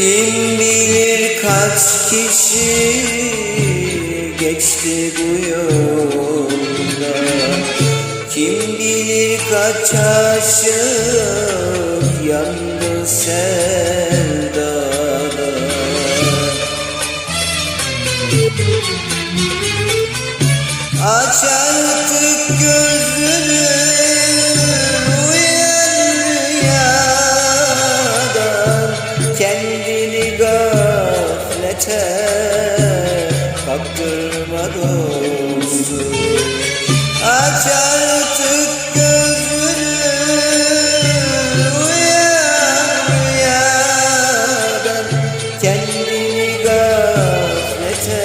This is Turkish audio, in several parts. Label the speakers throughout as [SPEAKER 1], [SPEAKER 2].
[SPEAKER 1] Kim bilir kaç kişi geçti bu yolda? Kim bilir kaç aşık yandı sevdada? Aç artık gözünü gaflete kaptırma dostum. Aç artık gözünü. Uyan rüyadan Kendini gaflete.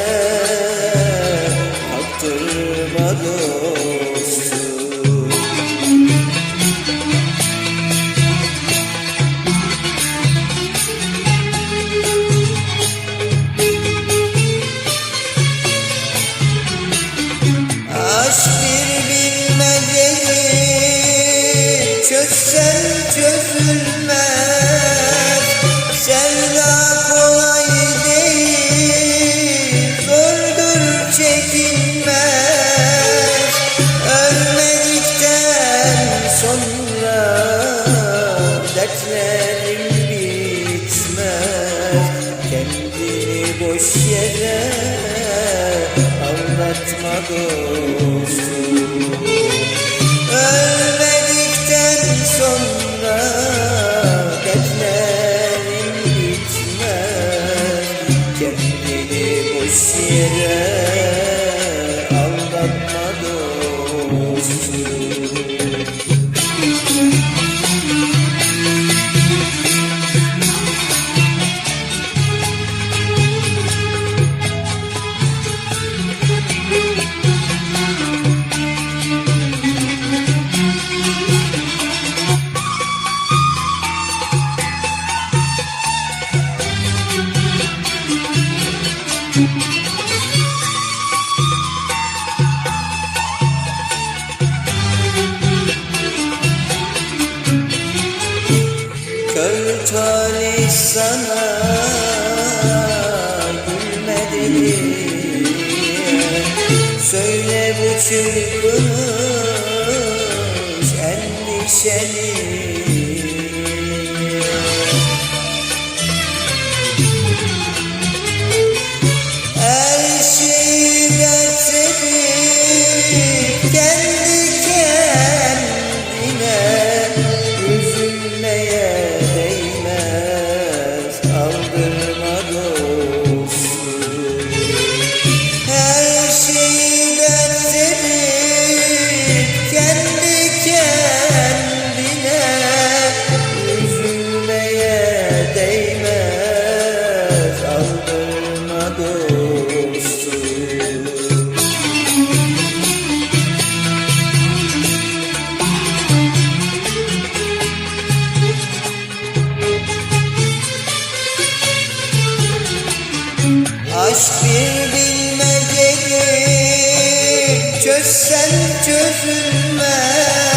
[SPEAKER 1] Kaptırma dostum Çözsen çözülmez. Sevda kolay değil. Zordur çekinmez. Ölmedikten sonra Dertlerim bitmez. Kendini boş yere Anlatma dostum Boş yere talih sana gülmedi Söyle bu çırpınış endişeli Aşk bir bilmecedir Çözsen çözülmez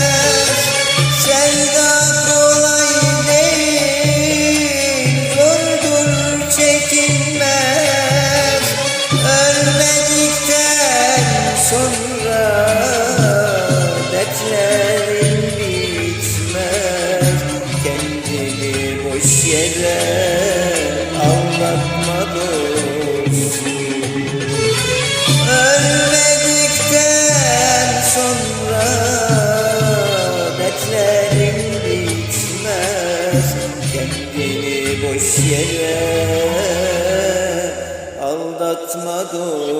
[SPEAKER 1] yere Aldatma dostum